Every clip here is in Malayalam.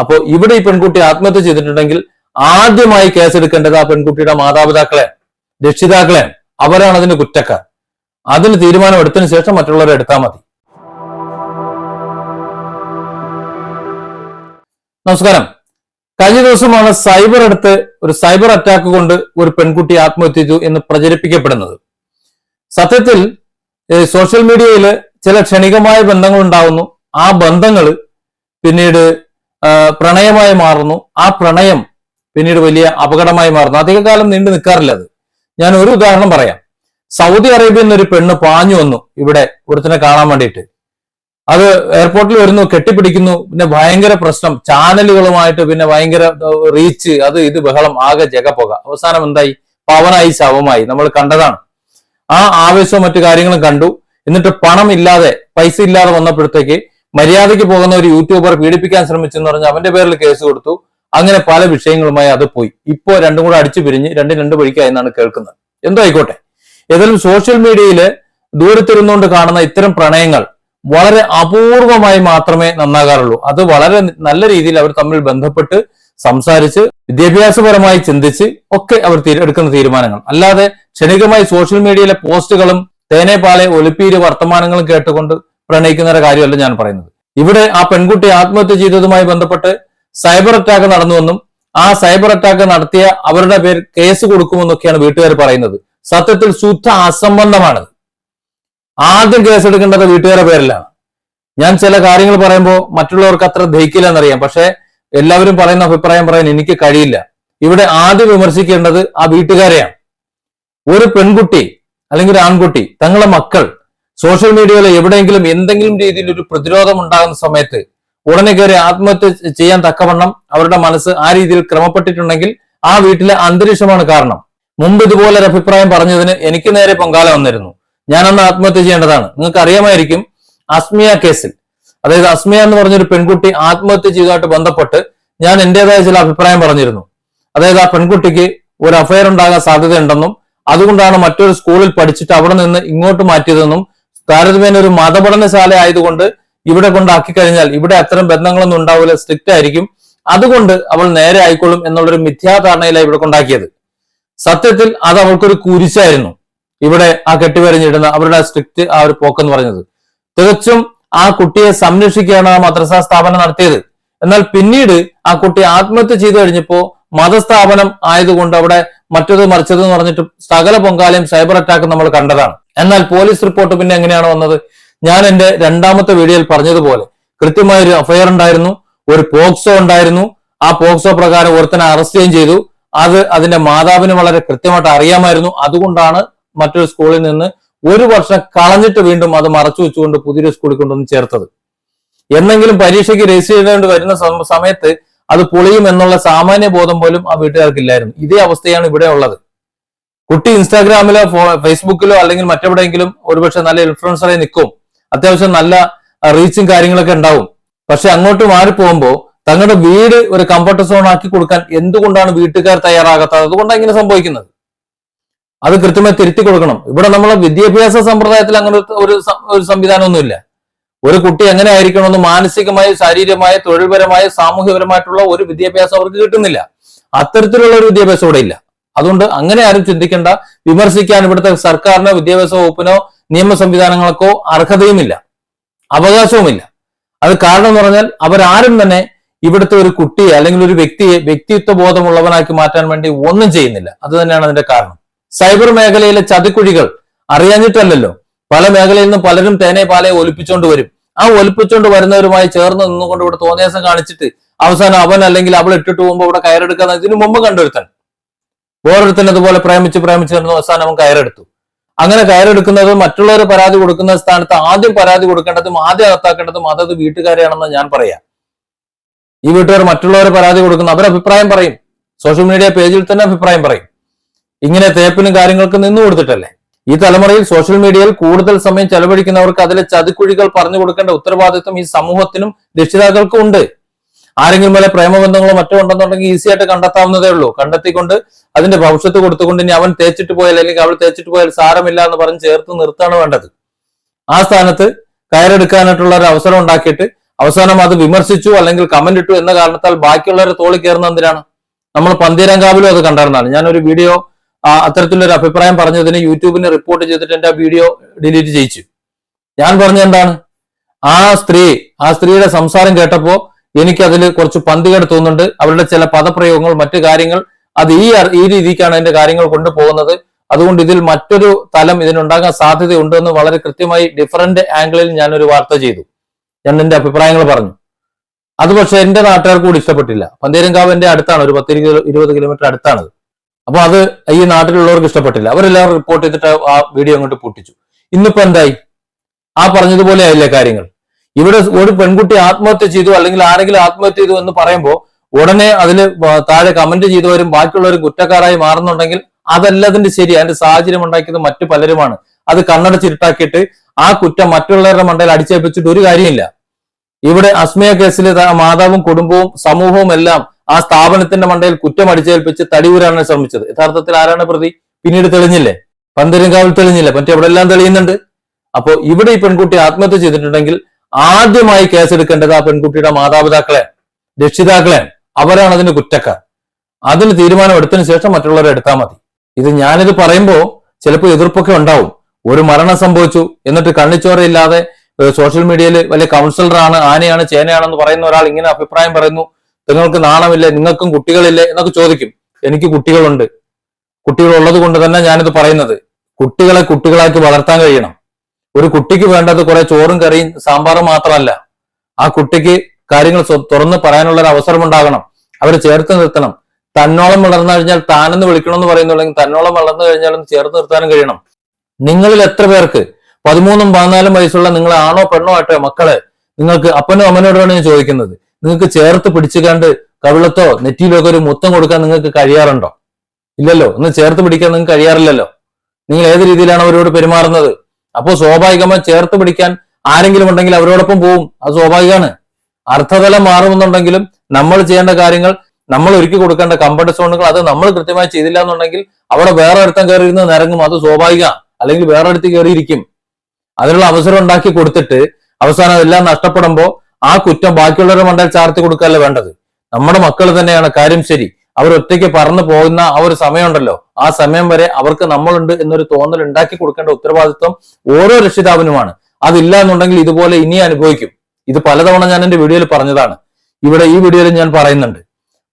അപ്പോ ഇവിടെ ഈ പെൺകുട്ടി ആത്മഹത്യ ചെയ്തിട്ടുണ്ടെങ്കിൽ ആദ്യമായി കേസെടുക്കേണ്ടത് ആ പെൺകുട്ടിയുടെ മാതാപിതാക്കളെ രക്ഷിതാക്കളെ. അവരാണ് അതിന്റെ കുറ്റക്കാർ. അതിന് തീരുമാനം എടുത്തതിന് ശേഷം മറ്റുള്ളവരെ എടുത്താൽ മതി. നമസ്കാരം. കഴിഞ്ഞ ദിവസമാണ് സൈബർ അടുത്ത് ഒരു സൈബർ അറ്റാക്ക് കൊണ്ട് ഒരു പെൺകുട്ടി ആത്മഹത്യ ചെയ്തു എന്ന് പ്രചരിപ്പിക്കപ്പെടുന്നത്. സത്യത്തിൽ സോഷ്യൽ മീഡിയയിൽ ചില ക്ഷണികമായ ബന്ധങ്ങൾ ഉണ്ടാവുന്നു ആ ബന്ധങ്ങൾ പിന്നീട് പ്രണയമായി മാറുന്നു. ആ പ്രണയം പിന്നീട് വലിയ അപകടമായി മാറുന്നു. അധികകാലം നീണ്ടു നിൽക്കാറില്ല അത്. ഞാൻ ഒരു ഉദാഹരണം പറയാം. സൗദി അറേബ്യയിൽ നിന്നൊരു പെണ്ണ് പാഞ്ഞു വന്നു ഇവിടെ ഒരുത്തിനെ കാണാൻ വേണ്ടിയിട്ട്. അത് എയർപോർട്ടിൽ വരുന്നു കെട്ടിപ്പിടിക്കുന്നു. പിന്നെ ഭയങ്കര പ്രശ്നം. ചാനലുകളുമായിട്ട് പിന്നെ ഭയങ്കര റീച്ച് അത് ഇത് ബഹളം ആകെ ജഗപ്പുക അവസാനം എന്തായി? പവനായി ശവമായി. നമ്മൾ കണ്ടതാണ്. ആ ആവേശവും മറ്റു കാര്യങ്ങളും കണ്ടു. എന്നിട്ട് പണം ഇല്ലാതെ പൈസ ഇല്ലാതെ വന്നപ്പോഴത്തേക്ക് മര്യാദയ്ക്ക് പോകുന്ന ഒരു യൂട്യൂബർ പീഡിപ്പിക്കാൻ ശ്രമിച്ചെന്ന് പറഞ്ഞ് അവന്റെ പേരിൽ കേസ് കൊടുത്തു. അങ്ങനെ പല വിഷയങ്ങളുമായി അത് പോയി. ഇപ്പോ രണ്ടും കൂടെ അടിച്ചു പിരിഞ്ഞ് രണ്ടും രണ്ട് വഴിക്കായി എന്നാണ് കേൾക്കുന്നത്. എന്തോ ആയിക്കോട്ടെ. ഏതായാലും സോഷ്യൽ മീഡിയയിൽ ദൂരത്തിരുന്നുകൊണ്ട് കാണുന്ന ഇത്തരം പ്രണയങ്ങൾ വളരെ അപൂർവമായി മാത്രമേ നന്നാകാറുള്ളൂ. അത് വളരെ നല്ല രീതിയിൽ അവർ തമ്മിൽ ബന്ധപ്പെട്ട് സംസാരിച്ച് വിദ്യാഭ്യാസപരമായി ചിന്തിച്ച് ഒക്കെ അവർ എടുക്കുന്ന തീരുമാനങ്ങൾ. അല്ലാതെ ക്ഷണികമായി സോഷ്യൽ മീഡിയയിലെ പോസ്റ്റുകളും തേനേപാലെ ഒലിപ്പീര് വർത്തമാനങ്ങളും കേട്ടുകൊണ്ട് പ്രണയിക്കുന്നവരുടെ കാര്യമല്ല ഞാൻ പറയുന്നത്. ഇവിടെ ആ പെൺകുട്ടി ആത്മഹത്യ ചെയ്തതുമായി ബന്ധപ്പെട്ട് സൈബർ അറ്റാക്ക് നടന്നുവെന്നും ആ സൈബർ അറ്റാക്ക് നടത്തിയ അവരുടെ പേര് കേസ് കൊടുക്കുമെന്നൊക്കെയാണ് വീട്ടുകാർ പറയുന്നത്. സത്യത്തിൽ ശുദ്ധ അസംബന്ധമാണ് ആദ്യം കേസെടുക്കേണ്ടത് വീട്ടുകാരുടെ പേരിലാണ്. ഞാൻ ചില കാര്യങ്ങൾ പറയുമ്പോൾ മറ്റുള്ളവർക്ക് അത്ര ദഹിക്കില്ല എന്നറിയാം. പക്ഷെ എല്ലാവരും പറയുന്ന അഭിപ്രായം പറയാൻ എനിക്ക് കഴിയില്ല. ഇവിടെ ആദ്യം വിമർശിക്കേണ്ടത് ആ വീട്ടുകാരെയാണ്. ഒരു പെൺകുട്ടി അല്ലെങ്കിൽ ഒരു ആൺകുട്ടി തങ്ങളെ മക്കൾ സോഷ്യൽ മീഡിയയിൽ എവിടെയെങ്കിലും എന്തെങ്കിലും രീതിയിൽ ഒരു പ്രതിരോധം ഉണ്ടാകുന്ന സമയത്ത് ഉടനെ കയറി ആത്മഹത്യ ചെയ്യാൻ തക്കവണ്ണം അവരുടെ മനസ്സ് ആ രീതിയിൽ ക്രമപ്പെട്ടിട്ടുണ്ടെങ്കിൽ ആ വീട്ടിലെ അന്തരീക്ഷമാണ് കാരണം. മുമ്പ് ഇതുപോലെ ഒരു അഭിപ്രായം പറഞ്ഞതിന് എനിക്ക് നേരെ പൊങ്കാല വന്നിരുന്നു. ഞാൻ അന്ന് ആത്മഹത്യ ചെയ്യേണ്ടതാണ്. നിങ്ങൾക്ക് അറിയാമായിരിക്കും അസ്മിയ കേസിൽ. അതായത് അസ്മിയ എന്ന് പറഞ്ഞൊരു പെൺകുട്ടി ആത്മഹത്യ ചെയ്തതായിട്ട് ബന്ധപ്പെട്ട് ഞാൻ എന്റേതായ ചില അഭിപ്രായം പറഞ്ഞിരുന്നു. അതായത് ആ പെൺകുട്ടിക്ക് ഒരു അഫയർ ഉണ്ടാകാൻ സാധ്യതയുണ്ടെന്നും അതുകൊണ്ടാണ് മറ്റൊരു സ്കൂളിൽ പഠിച്ചിട്ട് അവിടെ നിന്ന് ഇങ്ങോട്ട് മാറ്റിയതെന്നും താരതമ്യേന ഒരു മതപഠനശാല ആയതുകൊണ്ട് ഇവിടെ കൊണ്ടാക്കി കഴിഞ്ഞാൽ ഇവിടെ അത്തരം ബന്ധങ്ങളൊന്നും ഉണ്ടാവില്ല സ്ട്രിക്റ്റ് ആയിരിക്കും. അതുകൊണ്ട് അവൾ നേരെ ആയിക്കൊള്ളും എന്നുള്ളൊരു മിഥ്യാധാരണയിലാണ് ഇവിടെ കൊണ്ടാക്കിയത്. സത്യത്തിൽ അത് അവൾക്കൊരു കുരിശായിരുന്നു. ഇവിടെ ആ കെട്ടിവരഞ്ഞിടുന്ന അവരുടെ സ്ട്രിക്റ്റ് ആ ഒരു പോക്കെന്ന് പറഞ്ഞത്. തികച്ചും ആ കുട്ടിയെ സംരക്ഷിക്കുകയാണ് ആ മദ്രസ സ്ഥാപനം നടത്തിയത്. എന്നാൽ പിന്നീട് ആ കുട്ടി ആത്മഹത്യ ചെയ്തു കഴിഞ്ഞപ്പോ മതസ്ഥാപനം ആയതുകൊണ്ട് അവിടെ മറ്റത് മറിച്ചത് എന്ന് പറഞ്ഞിട്ട് സകല പൊങ്കാലയും സൈബർ അറ്റാക്ക് നമ്മൾ കണ്ടതാണ്. എന്നാൽ പോലീസ് റിപ്പോർട്ട് പിന്നെ എങ്ങനെയാണ് വന്നത്? ഞാൻ എന്റെ രണ്ടാമത്തെ വീഡിയോയിൽ പറഞ്ഞതുപോലെ കൃത്യമായ ഒരു അഫയർ ഉണ്ടായിരുന്നു ഒരു പോക്സോ ഉണ്ടായിരുന്നു. ആ പോക്സോ പ്രകാരം ഒരുത്തനെ അറസ്റ്റ് ചെയ്യുകയും ചെയ്തു. അത് അതിന്റെ മാതാവിന് വളരെ കൃത്യമായിട്ട് അറിയാമായിരുന്നു. അതുകൊണ്ടാണ് മറ്റൊരു സ്കൂളിൽ നിന്ന് ഒരു വർഷം കളഞ്ഞിട്ട് വീണ്ടും അത് മറച്ചു വെച്ചുകൊണ്ട് പുതിയൊരു സ്കൂളിൽ കൊണ്ടുവന്ന് ചേർത്തത്. എന്നെങ്കിലും പരീക്ഷയ്ക്ക് രജിസ്റ്റർ ചെയ്തുകൊണ്ട് വരുന്ന സമയത്ത് അത് പൊളിയും എന്നുള്ള സാമാന്യ ബോധം പോലും ആ വീട്ടുകാർക്കില്ലായിരുന്നു. ഇതേ അവസ്ഥയാണ് ഇവിടെ ഉള്ളത്. കുട്ടി ഇൻസ്റ്റാഗ്രാമിലോ ഫേസ്ബുക്കിലോ അല്ലെങ്കിൽ മറ്റെവിടെയെങ്കിലും ഒരുപക്ഷെ നല്ല ഇൻഫ്ലുവൻസറായി നിൽക്കും. അത്യാവശ്യം നല്ല റീച്ചും കാര്യങ്ങളൊക്കെ ഉണ്ടാവും. പക്ഷെ അങ്ങോട്ട് മാറി മാറിപ്പോകുമ്പോൾ തങ്ങളുടെ വീട് ഒരു കംഫർട്ട് സോൺ ആക്കി കൊടുക്കാൻ എന്തുകൊണ്ടാണ് വീട്ടുകാർ തയ്യാറാകാത്തത്? അതുകൊണ്ടാണ് ഇങ്ങനെ സംഭവിക്കുന്നത്. അത് കൃത്യമായി തിരുത്തി കൊടുക്കണം. ഇവിടെ നമ്മളെ വിദ്യാഭ്യാസ സമ്പ്രദായത്തിൽ അങ്ങനെ ഒരു- ഒരു സംവിധാനമൊന്നുമില്ല. ഒരു കുട്ടി എങ്ങനെ ആയിരിക്കണമെന്ന് മാനസികമായി ശാരീരികമായ തൊഴിൽപരമായ സാമൂഹ്യപരമായിട്ടുള്ള ഒരു വിദ്യാഭ്യാസം അവർക്ക് കിട്ടുന്നില്ല. അത്തരത്തിലുള്ള ഒരു വിദ്യാഭ്യാസം ഇവിടെ ഇല്ല. അതുകൊണ്ട് അങ്ങനെ ആരും ചിന്തിക്കേണ്ട. വിമർശിക്കാൻ ഇവിടുത്തെ സർക്കാരിനോ വിദ്യാഭ്യാസ വകുപ്പിനോ നിയമ സംവിധാനങ്ങൾക്കോ അർഹതയുമില്ല. അവകാശവുമില്ല. അത് കാരണം എന്ന് പറഞ്ഞാൽ അവരാരും തന്നെ ഇവിടുത്തെ ഒരു കുട്ടിയെ അല്ലെങ്കിൽ ഒരു വ്യക്തിയെ വ്യക്തിത്വ ബോധമുള്ളവനാക്കി മാറ്റാൻ വേണ്ടി ഒന്നും ചെയ്യുന്നില്ല. അത് തന്നെയാണ് അതിന്റെ കാരണം. സൈബർ മേഖലയിലെ ചതിക്കുഴികൾ അറിയാഞ്ഞിട്ടല്ലല്ലോ. പല മേഖലയിൽ നിന്നും പലരും തേനെ പാലെ ഒലിപ്പിച്ചുകൊണ്ട് വരും. ആ ഒലിപ്പിച്ചുകൊണ്ട് വരുന്നവരുമായി ചേർന്ന് നിന്നുകൊണ്ട് ഇവിടെ തോന്നിയാസം കാണിച്ചിട്ട് അവസാനം അവൻ അല്ലെങ്കിൽ അവൾ ഇട്ടിട്ട് പോകുമ്പോൾ ഇവിടെ കയറെടുക്കാൻ ഇതിനു മുമ്പ് കണ്ടൊരുത്തൻ. വേറൊരുത്തൻ അതുപോലെ പ്രേമിച്ച് പ്രേമിച്ച് നടന്നു അവസാനം അവൻ കയറെടുത്തു. അങ്ങനെ കയറെടുക്കുന്നത് മറ്റുള്ളവർ പരാതി കൊടുക്കുന്ന സ്ഥാനത്ത് ആദ്യം പരാതി കൊടുക്കേണ്ടതും ആദ്യം അകത്താക്കേണ്ടതും അതത് വീട്ടുകാരെയാണെന്ന് ഞാൻ പറയാം. ഈ വീട്ടുകാർ മറ്റുള്ളവർ പരാതി കൊടുക്കുന്നു അവർ അഭിപ്രായം പറയും. സോഷ്യൽ മീഡിയ പേജിൽ തന്നെ അഭിപ്രായം പറയും. ഇങ്ങനെ തേപ്പിനും കാര്യങ്ങൾക്ക് നിന്നു കൊടുത്തിട്ടല്ലേ? ഈ തലമുറയിൽ സോഷ്യൽ മീഡിയയിൽ കൂടുതൽ സമയം ചെലവഴിക്കുന്നവർക്ക് അതിലെ ചതിക്കുഴികൾ പറഞ്ഞു കൊടുക്കേണ്ട ഉത്തരവാദിത്വം ഈ സമൂഹത്തിനും രക്ഷിതാക്കൾക്കും ഉണ്ട്. ആരെങ്കിലും വല്ല പ്രേമബന്ധങ്ങളോ മറ്റോ ഉണ്ടെന്നുണ്ടെങ്കിൽ ഈസി ആയിട്ട് കണ്ടെത്താവുന്നതേ ഉള്ളൂ. കണ്ടെത്തിക്കൊണ്ട് അതിന്റെ ഭവിഷ്യത്ത് കൊടുത്തുകൊണ്ട് ഇനി അവൻ തേച്ചിട്ട് പോയാൽ അല്ലെങ്കിൽ അവൾ തേച്ചിട്ട് പോയാൽ സാരമില്ല എന്ന് പറഞ്ഞ് ചേർത്ത് നിർത്താണ് വേണ്ടത്. ആ സ്ഥാനത്ത് കയറെടുക്കാനായിട്ടുള്ള ഒരു അവസരം ഉണ്ടാക്കിയിട്ട് അവസാനം അത് വിമർശിച്ചു അല്ലെങ്കിൽ കമന്റ് ഇട്ടു എന്ന കാരണത്താൽ ബാക്കിയുള്ളവരെ തോളി കയറുന്ന എന്തിനാണ്? നമ്മൾ പന്തീരങ്കാവിലും അത് കണ്ടായിരുന്നതാണ്. ഞാനൊരു വീഡിയോ അത്തരത്തിലൊരു അഭിപ്രായം പറഞ്ഞതിന് യൂട്യൂബിന് റിപ്പോർട്ട് ചെയ്തിട്ട് എന്റെ ആ വീഡിയോ ഡിലീറ്റ് ചെയ്യിച്ചു. ഞാൻ പറഞ്ഞ എന്താണ്? ആ സ്ത്രീ ആ സ്ത്രീയുടെ സംസാരം കേട്ടപ്പോ എനിക്ക് അതിൽ കുറച്ച് പന്തികേട് തോന്നുന്നുണ്ട്. അവരുടെ ചില പദപ്രയോഗങ്ങൾ മറ്റു കാര്യങ്ങൾ അത് ഈ ഈ രീതിക്കാണ് അതിന്റെ കാര്യങ്ങൾ കൊണ്ടുപോകുന്നത്. അതുകൊണ്ട് ഇതിൽ മറ്റൊരു തലം ഇതിനുണ്ടാകാൻ സാധ്യതയുണ്ട് എന്ന് വളരെ കൃത്യമായി ഡിഫറന്റ് ആംഗിളിൽ ഞാനൊരു വാർത്ത ചെയ്തു. ഞാൻ എന്റെ അഭിപ്രായങ്ങൾ പറഞ്ഞു. അത് പക്ഷെ എന്റെ നാട്ടുകാർക്ക് കൂടി ഇഷ്ടപ്പെട്ടില്ല. പന്തേരങ്കാവ് എന്റെ അടുത്താണ് ഒരു പത്ത് ഇരുപത് കിലോമീറ്റർ അടുത്താണ്. അപ്പൊ അത് ഈ നാട്ടിലുള്ളവർക്ക് ഇഷ്ടപ്പെട്ടില്ല. അവരെല്ലാവരും റിപ്പോർട്ട് ചെയ്തിട്ട് ആ വീഡിയോ അങ്ങോട്ട് പൊട്ടിച്ചു. ഇന്നിപ്പോ എന്തായി? ആ പറഞ്ഞതുപോലെ ആയില്ലേ കാര്യങ്ങൾ? ഇവിടെ ഒരു പെൺകുട്ടി ആത്മഹത്യ ചെയ്തു അല്ലെങ്കിൽ ആരെങ്കിലും ആത്മഹത്യ ചെയ്തു എന്ന് പറയുമ്പോൾ ഉടനെ അതിൽ താഴെ കമന്റ് ചെയ്തവരും ബാക്കിയുള്ളവരും കുറ്റക്കാരായി മാറുന്നുണ്ടെങ്കിൽ അതല്ല അതിന്റെ ശരി. അതിന്റെ സാഹചര്യം ഉണ്ടാക്കിയത് മറ്റു പലരുമാണ്. അത് കണ്ണടച്ചിരുട്ടാക്കിയിട്ട് ആ കുറ്റം മറ്റുള്ളവരുടെ മണ്ടയിൽ അടിച്ചേൽപ്പിച്ചിട്ട് ഒരു കാര്യമില്ല. ഇവിടെ അസ്മിയ കേസിൽ മാതാവും കുടുംബവും സമൂഹവും എല്ലാം ആ സ്ഥാപനത്തിന്റെ മണ്ടയിൽ കുറ്റം അടിച്ചേൽപ്പിച്ച് തടിയൂരാണ് ശ്രമിച്ചത്. യഥാർത്ഥത്തിൽ ആരാണ് പ്രതി? പിന്നീട് തെളിഞ്ഞില്ലേ? പന്തരിങ്കാവിൽ തെളിഞ്ഞില്ലേ? മറ്റേ എവിടെ എല്ലാം തെളിയുന്നുണ്ട്. അപ്പോ ഇവിടെ ഈ പെൺകുട്ടി ആത്മഹത്യ ചെയ്തിട്ടുണ്ടെങ്കിൽ ആദ്യമായി കേസെടുക്കേണ്ടത് ആ പെൺകുട്ടിയുടെ മാതാപിതാക്കളെ രക്ഷിതാക്കളെ. അവരാണ് അതിന് കുറ്റക്കാർ. അതിന് തീരുമാനം എടുത്തതിന് ശേഷം മറ്റുള്ളവരെ എടുത്താൽ മതി. ഇത് ഞാനിത് പറയുമ്പോൾ ചിലപ്പോൾ എതിർപ്പൊക്കെ ഉണ്ടാവും. ഒരു മരണം സംഭവിച്ചു എന്നിട്ട് കണ്ണിച്ചോരയില്ലാതെ സോഷ്യൽ മീഡിയയിൽ വലിയ കൗൺസിലറാണ് ആനയാണ് ചേനയാണെന്ന് പറയുന്ന ഒരാൾ ഇങ്ങനെ അഭിപ്രായം പറയുന്നു. നിങ്ങൾക്ക് നാണമില്ല? നിങ്ങൾക്കും കുട്ടികളില്ലേ? എന്നൊക്കെ ചോദിക്കും. എനിക്ക് കുട്ടികളുണ്ട്. കുട്ടികളുള്ളത് കൊണ്ട് തന്നെ ഞാനിത് പറയുന്നത്. കുട്ടികളെ കുട്ടികളാക്കി വളർത്താൻ കഴിയണം. ഒരു കുട്ടിക്ക് വേണ്ടത് കുറെ ചോറും കറിയും സാമ്പാറും മാത്രമല്ല. ആ കുട്ടിക്ക് കാര്യങ്ങൾ തുറന്ന് പറയാനുള്ള ഒരു അവസരം ഉണ്ടാകണം. അവരെ ചേർത്ത് നിർത്തണം. തന്നോളം വളർന്നു കഴിഞ്ഞാൽ താനെന്ന് വിളിക്കണമെന്ന് പറയുന്നുണ്ടെങ്കിൽ തന്നോളം വളർന്നു കഴിഞ്ഞാലും ചേർത്ത് നിർത്താനും കഴിയണം. നിങ്ങളിൽ എത്ര പേർക്ക് പതിമൂന്നും പതിനാലും വയസ്സുള്ള നിങ്ങൾ ആണോ പെണ്ണോ ആട്ടെ മക്കളെ നിങ്ങൾക്ക് അപ്പനോ അമ്മനോടാണ് ഞാൻ ചോദിക്കുന്നത്. നിങ്ങൾക്ക് ചേർത്ത് പിടിച്ചു കണ്ട് കവിളത്തോ നെറ്റിയിലോ ഒക്കെ ഒരു മുത്തം കൊടുക്കാൻ നിങ്ങൾക്ക് കഴിയാറുണ്ടോ? ഇല്ലല്ലോ. ഒന്ന് ചേർത്ത് പിടിക്കാൻ നിങ്ങൾക്ക് കഴിയാറില്ലല്ലോ. നിങ്ങൾ ഏത് രീതിയിലാണ് അവരോട് പെരുമാറുന്നത്? അപ്പോൾ സ്വാഭാവികമായി ചേർത്ത് പിടിക്കാൻ ആരെങ്കിലും ഉണ്ടെങ്കിൽ അവരോടൊപ്പം പോവും. അത് സ്വാഭാവികമാണ്. അർത്ഥതലം മാറുമെന്നുണ്ടെങ്കിലും നമ്മൾ ചെയ്യേണ്ട കാര്യങ്ങൾ നമ്മൾ ഒരുക്കി കൊടുക്കേണ്ട കംഫർട്ട് സോണുകൾ അത് നമ്മൾ കൃത്യമായി ചെയ്തില്ല എന്നുണ്ടെങ്കിൽ അവിടെ വേറെ ഒരുത്തം കയറി ഇരുന്ന് നിരങ്ങും. അത് സ്വാഭാവിക. അല്ലെങ്കിൽ വേറെ അടുത്ത് കയറിയിരിക്കും. അതിനുള്ള അവസരം ഉണ്ടാക്കി കൊടുത്തിട്ട് അവസാനം അതെല്ലാം നഷ്ടപ്പെടുമ്പോൾ ആ കുറ്റം ബാക്കിയുള്ളവരുടെ മണ്ടയിൽ ചാർത്തി കൊടുക്കുകയല്ല വേണ്ടത്. നമ്മുടെ മക്കൾ തന്നെയാണ്. കാര്യം ശരി. അവർ ഒറ്റയ്ക്ക് പറന്നു പോകുന്ന ആ ഒരു സമയമുണ്ടല്ലോ. ആ സമയം വരെ അവർക്ക് നമ്മളുണ്ട് എന്നൊരു തോന്നൽ ഉണ്ടാക്കി കൊടുക്കേണ്ട ഉത്തരവാദിത്വം ഓരോ രക്ഷിതാവിനുമാണ്. അതില്ല എന്നുണ്ടെങ്കിൽ ഇതുപോലെ ഇനി അനുഭവിക്കും. ഇത് പലതവണ ഞാൻ എന്റെ വീഡിയോയിൽ പറഞ്ഞതാണ്. ഇവിടെ ഈ വീഡിയോയിൽ ഞാൻ പറയുന്നുണ്ട്.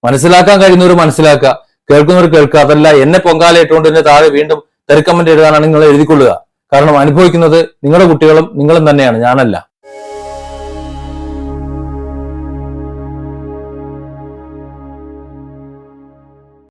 മനസ്സിലാക്കാൻ കഴിയുന്നവർ മനസ്സിലാക്കുക. കേൾക്കുന്നവർ കേൾക്കുക. അതല്ല എന്നെ പൊങ്കാലയിട്ടുകൊണ്ട് എന്നെ താഴെ വീണ്ടും തെരക്കമന്റ് എഴുതാനാണ് നിങ്ങൾ എഴുതിക്കൊള്ളുക. കാരണം അനുഭവിക്കുന്നത് നിങ്ങളുടെ കുട്ടികളും നിങ്ങളും തന്നെയാണ്. ഞാനല്ല.